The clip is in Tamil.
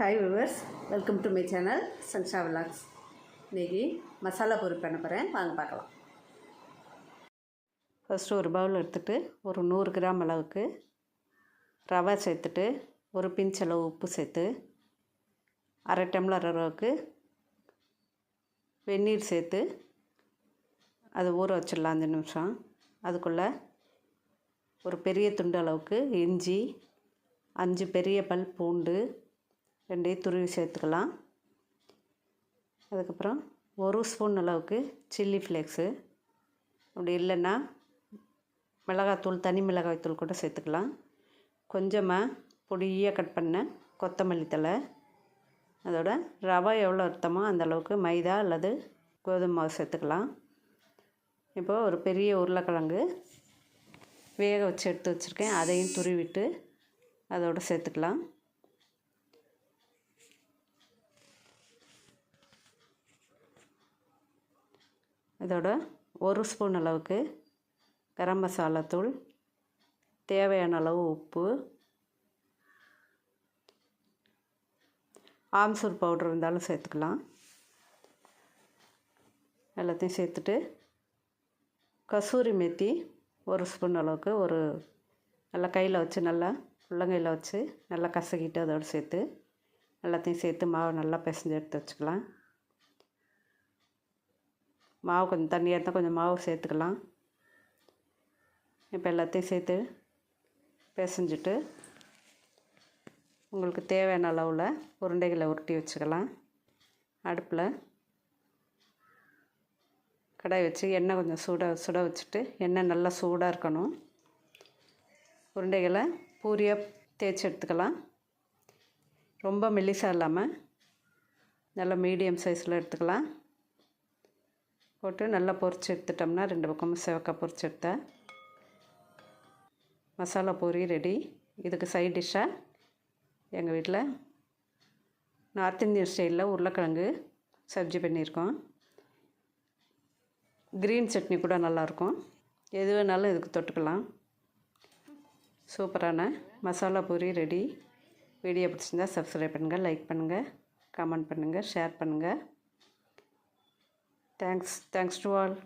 Hi viewers welcome to my channel சன்ஷா vlogs இன்றைக்கி மசாலா பொருள் பண்ண போகிறேன் வாங்க பார்க்கலாம். ஃபஸ்ட்டு ஒரு பவுல் எடுத்துகிட்டு ஒரு நூறு கிராம் அளவுக்கு ரவை சேர்த்துட்டு ஒரு பிஞ்ச் அளவு உப்பு சேர்த்து அரை டம்ளர் அளவுக்கு வெந்நீர் சேர்த்து அது ஊற வச்சிடலாம் அஞ்சு நிமிஷம். அதுக்குள்ளே ஒரு பெரிய துண்டு அளவுக்கு இஞ்சி அஞ்சு பெரிய பல் பூண்டு ரெண்டையும் துருவி சேர்த்துக்கலாம். அதுக்கப்புறம் ஒரு ஸ்பூன் அளவுக்கு சில்லி ஃப்ளேக்ஸு. அப்படி இல்லைன்னா மிளகாத்தூள் தனி மிளகாய் தூள் கூட சேர்த்துக்கலாம். கொஞ்சமாக பொடியாக கட் பண்ண கொத்தமல்லி தழை. அதோட ரவை எவ்வளோ அர்த்தமோ அந்த அளவுக்கு மைதா அல்லது கோதுமை மாவு சேர்த்துக்கலாம். இப்போது ஒரு பெரிய உருளைக்கிழங்கு வேக வச்சு எடுத்து வச்சுருக்கேன். அதையும் துருவிட்டு அதோடு சேர்த்துக்கலாம். இதோட ஒரு ஸ்பூன் அளவுக்கு கரம் மசாலா தூள் தேவையான அளவு உப்பு ஆம்சூர் பவுட்ரு இருந்தாலும் சேர்த்துக்கலாம். எல்லாத்தையும் சேர்த்துட்டு கசூரி மேத்தி ஒரு ஸ்பூன் அளவுக்கு ஒரு நல்லா கையில் வச்சு நல்லா உள்ளங்கையில் வச்சு நல்லா கசக்கிட்டு அதோடு சேர்த்து எல்லாத்தையும் சேர்த்து மாவை நல்லா பிசைஞ்சு எடுத்து வச்சுக்கலாம். மாவு கொஞ்சம் தண்ணியாக இருந்தால் கொஞ்சம் மாவு சேர்த்துக்கலாம். இப்போ எல்லாத்தையும் சேர்த்து பிசைஞ்சிட்டு உங்களுக்கு தேவையான அளவில் உருண்டைகளை உருட்டி வச்சுக்கலாம். அடுப்பில் கடாய் வச்சு எண்ணெய் கொஞ்சம் சூட சுட வச்சுட்டு எண்ணெய் நல்லா சூடாக இருக்கணும். உருண்டைகளை பூரியாக தேய்ச்சி எடுத்துக்கலாம். ரொம்ப மெல்லிசாக இல்லாமல் நல்லா மீடியம் சைஸில் எடுத்துக்கலாம். போட்டு நல்லா பொரிச்சு எடுத்துட்டோம்னா ரெண்டு பக்கமும் செவக்காய் பொரிச்சு எடுத்தேன். மசாலா பூரி ரெடி. இதுக்கு சைட் டிஷ்ஷாக எங்கள் வீட்டில் நார்த் இந்தியன் ஸ்டைலில் உருளைக்கிழங்கு சப்ஜி பண்ணியிருக்கோம். க்ரீன் சட்னி கூட நல்லாயிருக்கும். எது வேணாலும் இதுக்கு தொட்டுக்கலாம். சூப்பரான மசாலா பூரி ரெடி. வீடியோ பிடிச்சிருந்தா சப்ஸ்கிரைப் பண்ணுங்கள் லைக் பண்ணுங்கள் கமெண்ட் பண்ணுங்கள் ஷேர் பண்ணுங்கள் Thanks. Thanks to all.